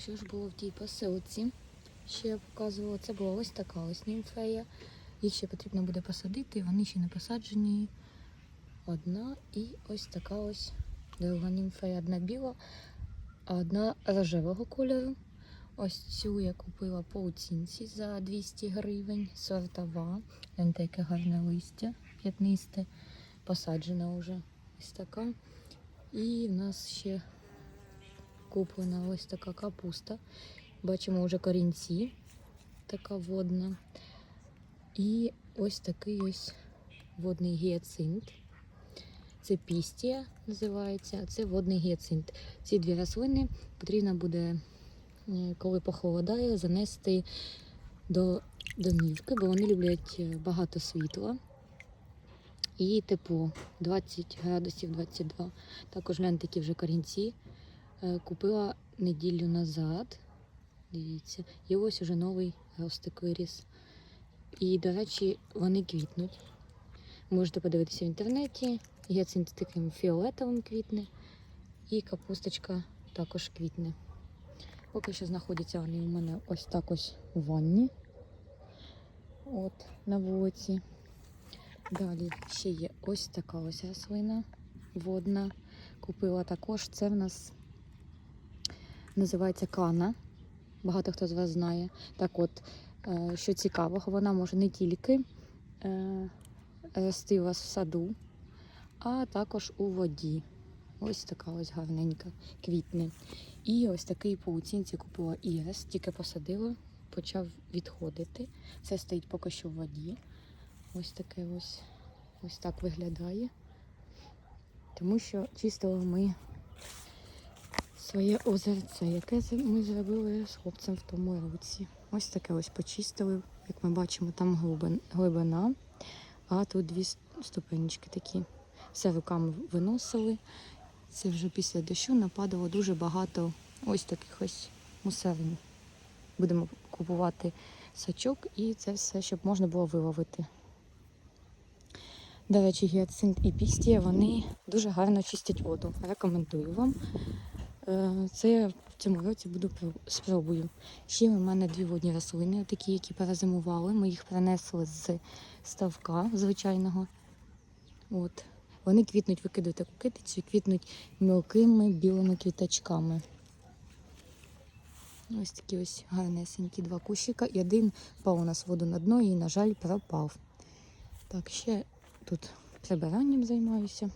що ж було в тій посилці? Ще я показувала, це була ось така ось німфея. Їх ще потрібно буде посадити, вони ще не посаджені. Одна і ось така ось друга німфея. Одна біла, а одна рожевого кольору. Ось цю я купила по оцінці за 200 гривень. Сортова. Гляньте, яке гарне листя, п'ятнисте, посаджена вже ось така. І в нас ще куплена ось така капуста. Бачимо вже корінці, така водна. І ось такий ось водний гіацинт. Це пістія називається, а це водний гіацинт. Ці дві рослини потрібно буде, е, коли похолодає, занести до домівки, бо вони люблять е, багато світла і тепло 20 градусів 22. Також гляньте, такі вже корінці. Е, Купила неділю назад. Дивіться, і ось уже новий ростик виріс. І, до речі, вони квітнуть. Можете подивитися в інтернеті. Гіацинт таким фіолетовим квітне, і капусточка також квітне. Поки що знаходяться вони у мене ось так ось у ванні. От, на вулиці. Далі ще є ось така ось рослина водна. Купила також. Це в нас називається кана. Багато хто з вас знає. Так от, е, що цікавого, вона може не тільки е, рости у вас в саду, а також у воді. Ось така ось гарненька квітне. І ось такий по оцінці купила ірис, тільки посадила, почав відходити. Це стоїть поки що в воді. Ось таке ось, ось так виглядає. Тому що чистили ми своє озерце, яке ми зробили з хлопцем в тому році. Ось таке ось почистили. Як ми бачимо, там глибина, а тут дві ступенечки такі. Все руками виносили. Це вже після дощу нападало дуже багато ось таких ось мусорин. Будемо купувати сачок і це все, щоб можна було виловити. До речі, гіацинт і пістія, вони дуже гарно чистять воду. Рекомендую вам. Е, Це в цьому році буду спробую. Ще у мене дві водні рослини, такі, які перезимували. Ми їх принесли з ставка звичайного. От. Вони квітнуть, викидують таку китицю, квітнуть мілкими білими квіточками. Ось такі ось гарнесенькі два кущика. І один впав у нас воду на дно і, на жаль, пропав. Так, ще тут прибиранням займаюся.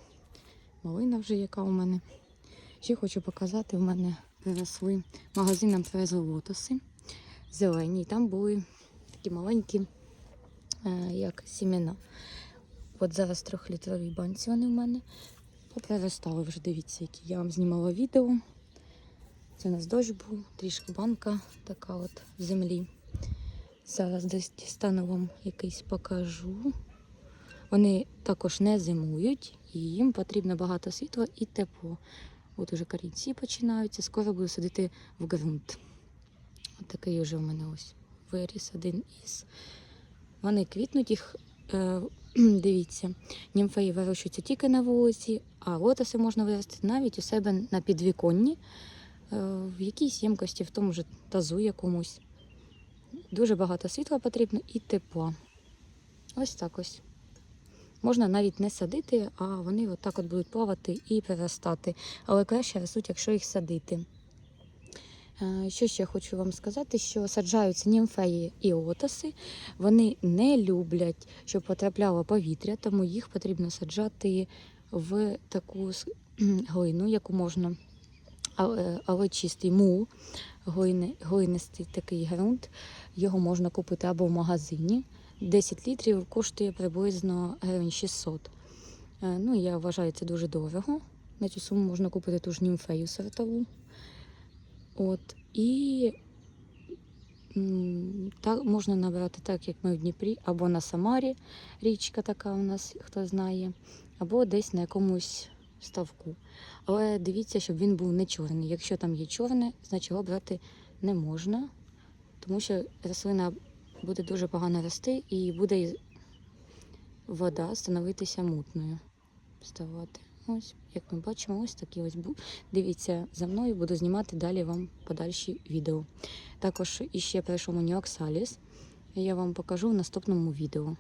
Малина вже яка у мене. Ще хочу показати, в мене приросли. Магазин нам привезли лотоси зелені. І там були такі маленькі, е, як сімена. От зараз в трьохлітровій банці вони в мене поприростали вже. Дивіться, які я вам знімала відео. Це у нас дощ був, трішки банка така от в землі. Зараз десь дістану вам якийсь покажу. Вони також не зимують, і їм потрібно багато світла і тепло. От уже корінці починаються, скоро буду садити в ґрунт. От такий вже у мене ось виріс один із. Вони квітнуть їх, е, дивіться, німфеї вирощуються тільки на вулиці, а лотоси можна виростити навіть у себе на підвіконні, е, в якійсь ємкості, в тому ж тазу якомусь. Дуже багато світла потрібно і тепла. Ось так ось. Можна навіть не садити, а вони отак от будуть плавати і переростати. Але краще ростуть, якщо їх садити. Е, Що ще хочу вам сказати, що саджаються німфеї і отаси. Вони не люблять, щоб потрапляло повітря, тому їх потрібно саджати в таку глину, яку можна, але, чистий мул, глини, глинистий такий ґрунт. Його можна купити або в магазині. 10 літрів коштує приблизно гривень 600. Е, Ну, я вважаю, це дуже дорого. На цю суму можна купити ту ж німфею сортову. От. І так можна набрати так, як ми в Дніпрі, або на Самарі, річка така у нас, хто знає, або десь на якомусь ставку. Але дивіться, щоб він був не чорний. Якщо там є чорне, значить його брати не можна, тому що рослина буде дуже погано рости і буде вода становитися мутною. Ставати. Ось, як ми бачимо, ось такі ось бу- Дивіться за мною, буду знімати далі вам подальші відео. Також іще прийшов мені Оксаліс. Я вам покажу в наступному відео.